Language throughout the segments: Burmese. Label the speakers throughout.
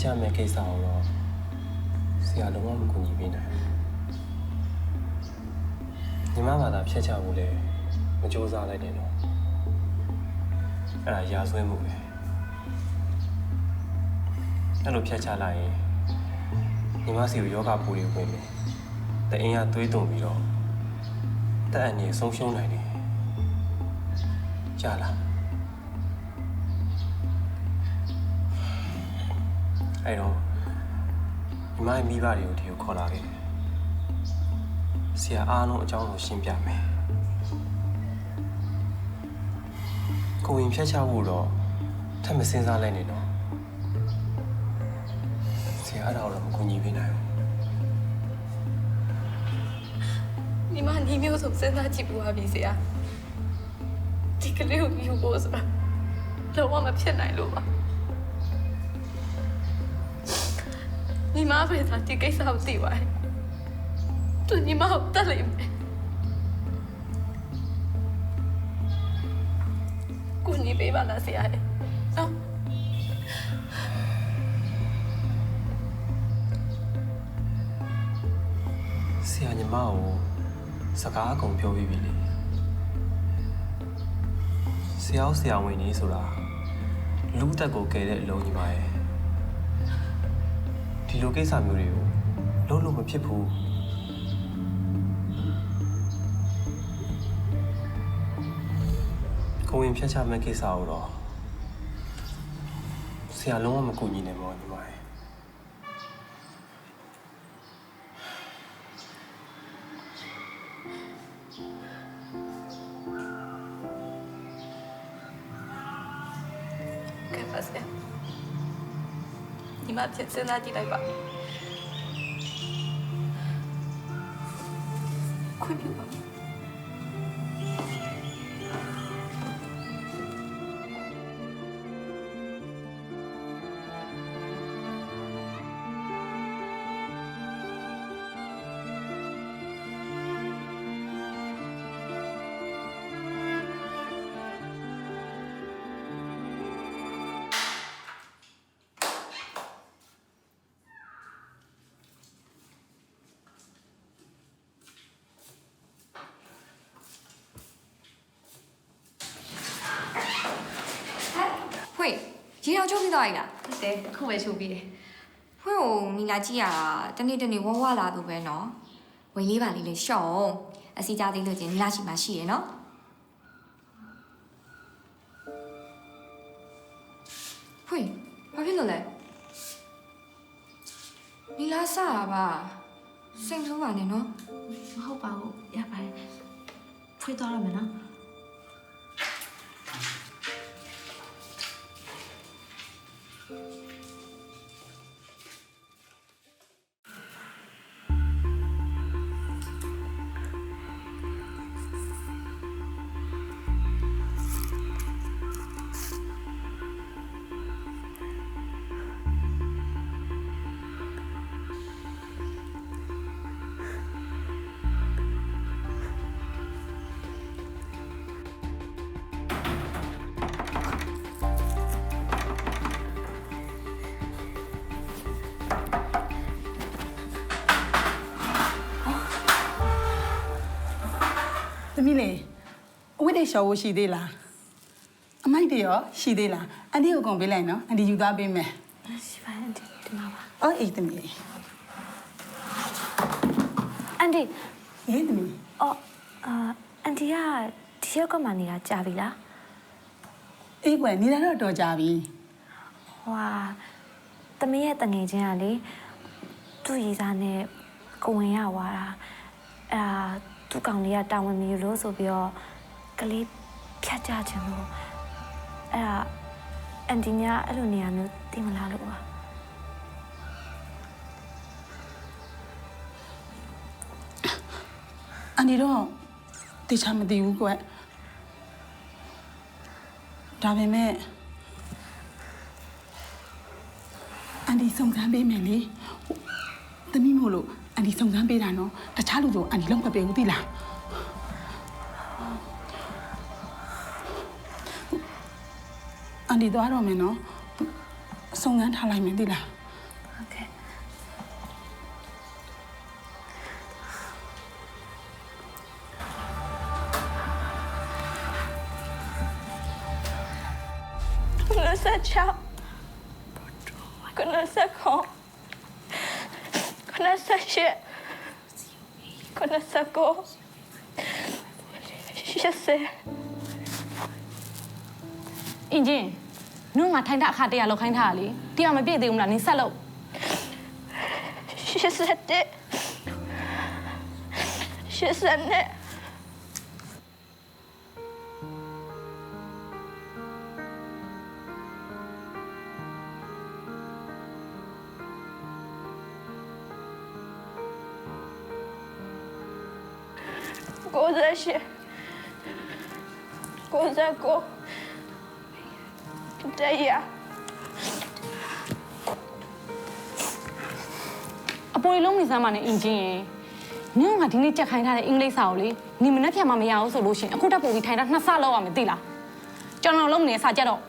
Speaker 1: ချမဲ့ကိစ္စကိုတော့ဆရာလုံးဝမကူညီပေးနိုင်ဘူးညီမဘာသာဖျက်ချဖို့လဲမကြိုးစားလိုက်နဲ့တော့အဲ့ဒါရာဇဝဲမှုပဲအဲ့လိုဖျက်ချလိုက်ရင်ညီမစီကိုယောဂပူတွေဝင်မယ်တအင်းကသွေးတုံပြီးတော့တက်အန်ကြီးဆုံးရှုံးနိုင်တယ်ကြားလား အဲ့တော့ညီမရဲ့မိဘတွေကိုဒီကိုခေါ်လာခဲ့တယ်ဆရာအားလုံးအကြောင်းကိုရှင်းပြမယ်ကိုဝင်ဖြတ်ချဖို့တော့ထပ်မစင်စားလိုက်နဲ့တော့ဆရာအားတော်တော့မကူညီပေးနိုင်ဘူး
Speaker 2: ညီမညီမျိုးဆိုစဉ်းစားကြည့်ပွားပြီဆရာဒီကလေးကိုမျိုးဖို့ဆိုတာတော့မဖြစ်နိုင်လို့ပါ မပဲသာဒီကိစ္စကိုသိပါတယ်သူညီမကိုတတ်လိမ့်မယ်ကိုညီပေးပါလား
Speaker 1: ဆရာ
Speaker 2: ရဲ့နော်
Speaker 1: ဆရာညီမကိုစကားအကုန်ပြောပြီးပြီလေဆရာဆရာဝန်ကြီးဆိုတာလူတက်ကိုကယ်တဲ့အလုံးကြီးပါရဲ့ ဒီလိုကိစ္စမျိုးတွေကိုလုံးလုံးမဖြစ်ဘူးကိုဝင်ဖျက်ချမဲ့ကိစ္စကိုတော့ဆရာလုံးဝမကူညီနိုင်ပါဘူးညီမရဲ့
Speaker 2: ညီမဖြစ်စဉ်းစားကြည့်လိုက်ပါခွင့်
Speaker 3: ပြုပါ အောင်ချုပ်ပြီးသွားပြီလား
Speaker 2: ဟုတ်တယ်အ
Speaker 4: ခုပဲချုပ်ပြီးတယ်
Speaker 3: ဖွင့်ကိုမိလာကြည့်ရတာတနေ့တနေ့ဝဝလာသူပဲနော်ဝင်လေးပါလေးလေးရှော့အောင်အစီကြားသိလို့ချင်းမိလာရှိမှရှိရယ်နော်ဖွင့်ဘာဖြစ်လို့လဲမိလာစားတာပါစိတ်ဆိုးပါနဲ့နော်
Speaker 5: မဟုတ်ပါဘူးရပါတယ်ဖွင့်သွားရမယ်နော် Thank you.
Speaker 6: သမီးလေးအဝတ်တွေရှော်ဖို့ရှိသေးလားအမိုက်တွေရောရှိသေးလားအန်တီကိုကုန်ပေးလိုက်နော်အန်တီယူသွားပေးမယ်
Speaker 5: ရှိပါတယ်ဒီဒီမှာပါ
Speaker 6: အော်အေးသမီးလေး
Speaker 5: အန်ဒီ
Speaker 6: ဟေးသမီး
Speaker 5: အော်အာအန်ဒီကဒီရောက်ကမှနေတာကြာပြီလား
Speaker 6: အေးကွယ်နေလာတော့တော်ကြပြီ
Speaker 5: ဟွာတမီးရဲ့တငယ်ချင်းကလေသူ့ရည်စားနဲ့ကိုဝင်ရဝါတာအဲ့ဒါ သူ့ကောင်လေးကတာဝန်မယူလို့ဆိုပြီးတော့ကလေးဖြတ်ကြချင်လို့အဲ့ဒါအန်ဒီညာအဲ့လိုနေရာမျိုးသိမလားလို့ပါ
Speaker 6: အန်တီတော့တေချာမသိဘူးကွယ်ဒါပေမဲ့အန်တီစုံစမ်းပေးမယ်လေဟိုသမီးမို့လို့အ န်တီစုံစမ်းပေးတာနော်တခြားလူဆိုအန်တီလုံးမပေးဘူးသိလားအအန်ဒီသွားတော့မယ်နော်စုံစမ်းထားလိုက်မယ်သိလား
Speaker 5: ဟုတ်ကဲ့
Speaker 7: 96 99 98 99 80
Speaker 8: အင်ဂျင်နုငါထိုင်တာအခါတရလောက်ခိုင်းထားတာလေတရားမပြည့်သေးဘူးမလားနင်ဆက်လို့
Speaker 7: 81 82 98 99တရား
Speaker 8: အပေါ်ရီလုံးနေစမ်းပါနဲ့အင်ဂျင်ရေနင်ကငါဒီနေ့ကြက်ခိုင်းထားတဲ့အင်္ဂလိပ်စာကိုလေနင်မနှက်ဖြတ်မှမရဘူးဆိုလို့ရှရင်အခုတက်ပို့ပြီးထိုင်တာနှစ်ဆလောက်ရမယ်သိလားကျွန်တော်လုံးနေစာကြက်တော့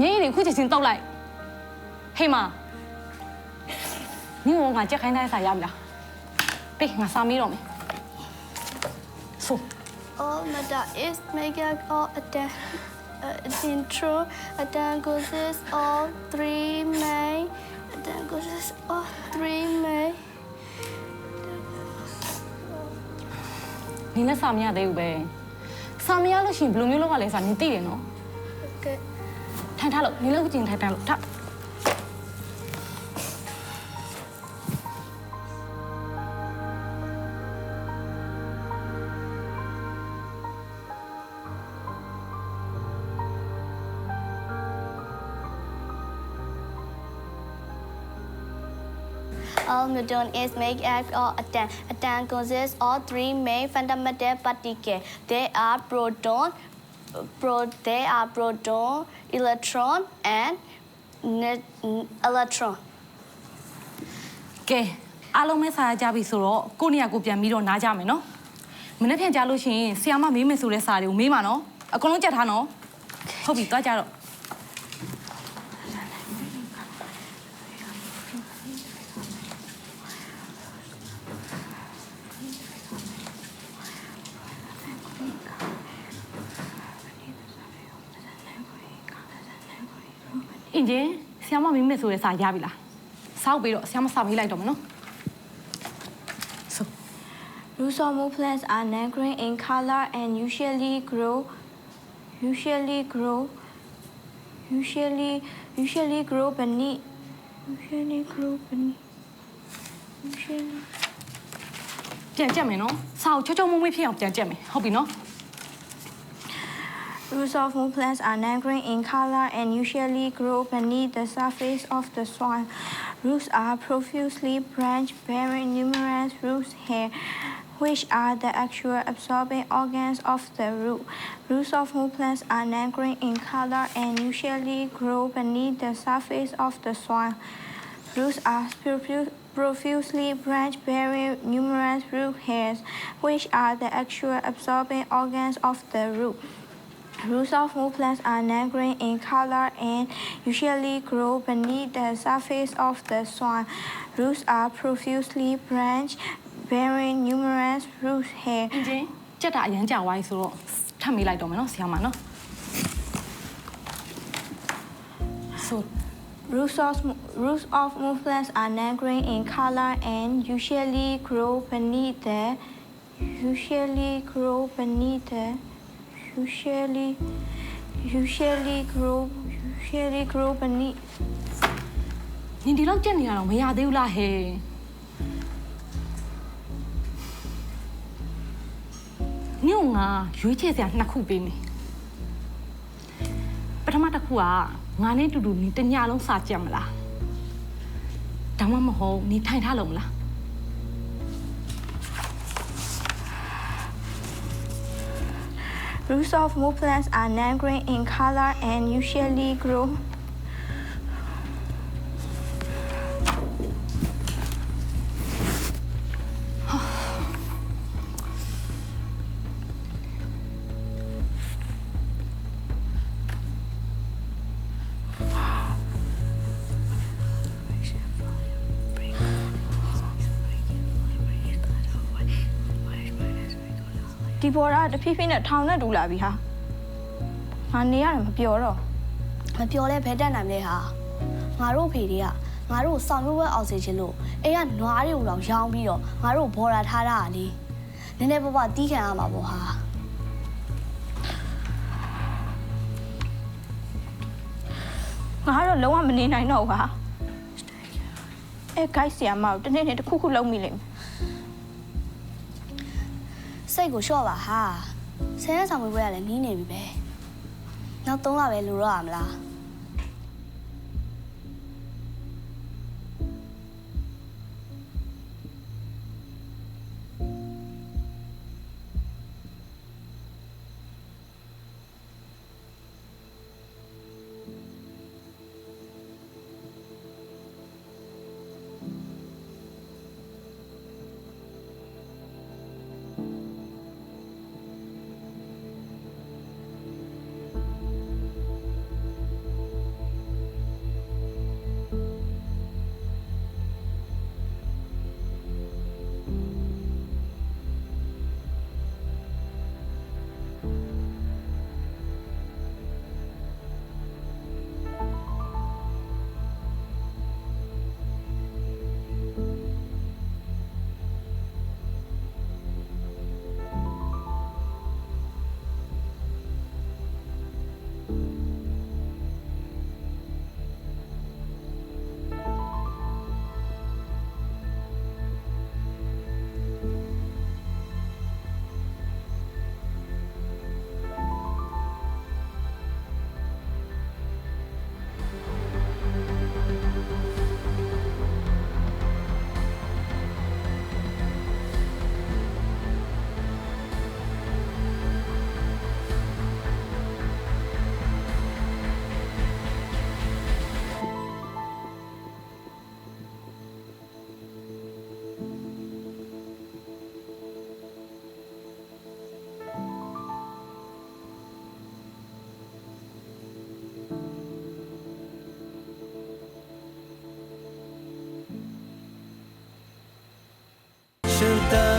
Speaker 8: ညရင်ခုချက်ချင်းတောက်လိုက်ဟေးမ နင်ကငါကြက်ခိုင်းထားတဲ့စာရပြီလားပေးငါစာမေးတော့မယ်ဆို
Speaker 7: All matter is make up or attack uh, intro attack goes all three may attack goes all three may
Speaker 8: နင်လည်းစာမရသေးဘူးပဲစာမရလို့ရှရင်ဘယ်လိုမျိုးလုပ်ရလဲဆိုတာနင်သိတယ်နော်
Speaker 7: okay
Speaker 8: ထိုင်ထားလို့နင်လည်းခုချင်းထိုင်ထားလို့ထား
Speaker 7: All metal is make up or attack. Attack consists of three main fundamental particles. They are proton, pro, they are proton, electron, and ne- electron.
Speaker 8: ကဲအားလုံးပဲစာရကြပြီဆိုတော့ကိုယ့်နေရာကိုပြန်ပြီးတော့နားကြမယ်နော်မနေ့ပြန်ကြလို့ရှရင်ဆီယာမမေးမယ်ဆိုတဲ့စာတွေကိုမေးပါနော်အကုန်လုံးကြက်ထားနော်ဟုတ်ပြီသွားကြတော့ အင်ဂျင်ဆီယာမမေးမယ်ဆိုတဲ့စာရပြီလားစောက်ပြီးတော့ဆီယာမစာမေးလိုက်တော့မယ်နော်ဆို
Speaker 7: Roots of more plants are non-green in color and usually grow usually grow usually usually grow beneath usually grow beneath usually
Speaker 8: ပြန်ကြက်မယ်နော်စာကိုချောချောမွေ့မွေ့ဖြစ်အောင်ပြန်ကြက်မယ်ဟုတ်ပြီနော်
Speaker 7: Roots of plants are non-green in color and usually grow beneath the surface of the soil. Roots are profusely branched, bearing numerous root hairs, which are the actual absorbing organs of the root. Roots of plants are non-green in color and usually grow beneath the surface of the soil. Roots are profusely branched, bearing numerous root hairs, which are the actual absorbing organs of the root. Roots of more plants are non-green in color and usually grow beneath the surface of the soil. Roots are profusely branched, bearing numerous root hairs.
Speaker 8: အင်ဂျင်ကြက်တာအရန်ကြာသွားပြီဆိုတော့ထပ်မေးလိုက်တော့မယ်နော်ဆီယာမနော်ဆို
Speaker 7: Roots of, roots of more plants are non-green in color and usually grow beneath the usually grow beneath the usually usually grow usually grow beneath
Speaker 8: နင်ဒီလောက်ကြက်နေတာတော့မရသေးဘူးလားဟဲ့ညို့ငါရွေးချယ်စရာနှစ်ခုပေးမယ်ပထမတစ်ခုကငါနဲ့တူတူနင်တစ်ညလုံးစာကြက်မလားဒါမှမဟုတ်နင်ထိုင်ထားလို့မလား
Speaker 7: Roots of more plants are non-green in color and usually grow ဒီပေါ်တာတဖြည်းဖြည်းနဲ့ထောင်နဲ့တူလာပြီဟာငါနေရတယ်မပြောတော့
Speaker 9: မပြောလဲဘဲတက်နိုင်လေဟာငါတို့ဖေတွေကငါတို့ဆောင်ရွက်ဝဲအောင်စေချင်လို့အိမ်ကနွားတွေကိုတော့ရောင်းပြီးတော့ငါတို့ဘော်ရာထားတာလေနည်းနည်းပါးပါးတီးခံရမှာပေါ့ဟာ
Speaker 7: ငါကတော့လုံးဝမနေနိုင်တော့ဘူးဟာအဲ guys ဆီယာမကိုတနေ့နေ့တစ်ခုခုလုံးမိလိမ့်မယ်
Speaker 9: စိတ်ကိုလျှော့ပါဟာဆယ်ရက်ဆောင်ဝဲဝဲကလည်းနီးနေပြီပဲနောက်၃လပဲလိုတော့ရမလား the